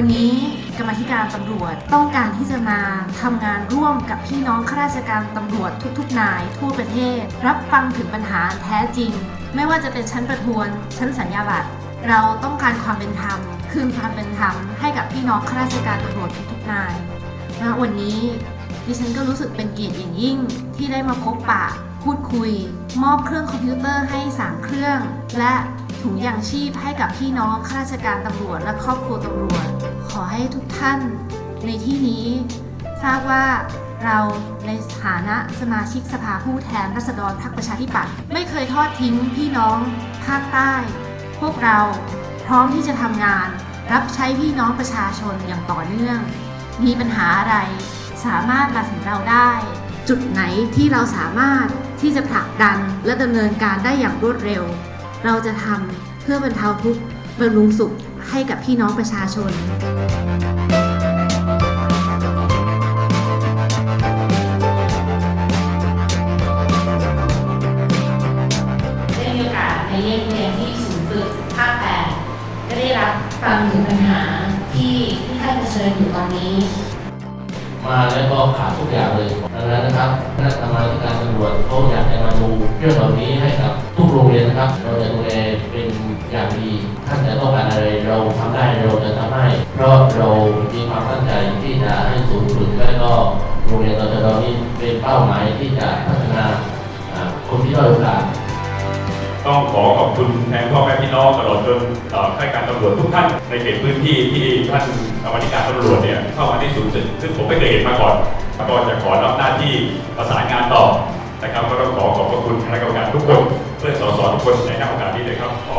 วันนี้กรรมธิการตำรวจต้องการที่จะมาทำงานร่วมกับพี่น้องข้าราชการตำรวจทุกๆนายทั่วประเทศ รับฟังถึงปัญหาแท้จริง ไม่ว่าจะเป็นชั้นประทวน ชั้นสัญญาบัตรเราต้องการความเป็นธรรม คืนความเป็นธรรมให้กับพี่น้องข้าราชการตำรวจทุกๆนายณวันนี้ดิฉันก็รู้สึกเป็นเกียรติอย่างยิ่งที่ได้มาพบปะพูดคุย มอบเครื่องคอมพิวเตอร์ให้ 3 เครื่อง และ ถุงยางชีพให้กับพี่น้องข้าราชการตำรวจและครอบครัวตำรวจ ขอให้ทุกท่านในที่นี้ ทราบว่าเราในฐานะสมาชิกสภาผู้แทนราษฎรพรรคประชาธิปัตย์ไม่เคยทอดทิ้งพี่น้องภาคใต้ พวกเราพร้อมที่จะทำงาน รับใช้พี่น้องประชาชนอย่างต่อเนื่อง มีปัญหาอะไร สามารถมาถึงเราได้ จุดไหนที่เราสามารถที่จะผลักดันและดำเนินการได้อย่างรวดเร็ว เราจะทำเพื่อบรรเทาทุกข์บำรุงสุขให้กับพี่น้องประชาชนได้มีโอกาสไปเยี่ยมเยียนที่ศูนย์ฝึกภาคแปดก็ได้รับฟังถึงปัญหาที่ที่ท่านเผชิญอยู่ตอนนี้ มาแล้วก็ขาดทุกอย่างเลยดังนั้นนะครับคณะกรรมาธิการตำรวจเขาอยากให้มาดูเรื่องเหล่านี้ให้กับทุ กโรงเรียนนะครับ เราจะดูแลเป็นอย่างดีท่านจะต้องการอะไรเราทำได้เราจะทำให้ เพราะเรามีความตั้งใจที่จะให้ศูนย์ฝึกและก็โรงเรียนเราจะเรานี้เป็นเป้าหมายที่จะพัฒนาคนที่ด้อยโอกาสต้องขอขอบคุณแทนพ่อแม่พี่น้องตลอดจนเอ่อข้าราชการตำรวจทุกท่านในเขตพื้นที่ที่ท่านกรรมธิการตำรวจเนี่ยเข้ามาที่ศูนย์ฝึกซึ่งผมไม่เคยเห็นมาก่อนก็จะขอรับหน้าที่ประสานงานต่อนะครับก็ต้องขอขอบพระคุณคณะกรรมการทุกคน คนในหน้าโอกาสนี้เลยครับขอ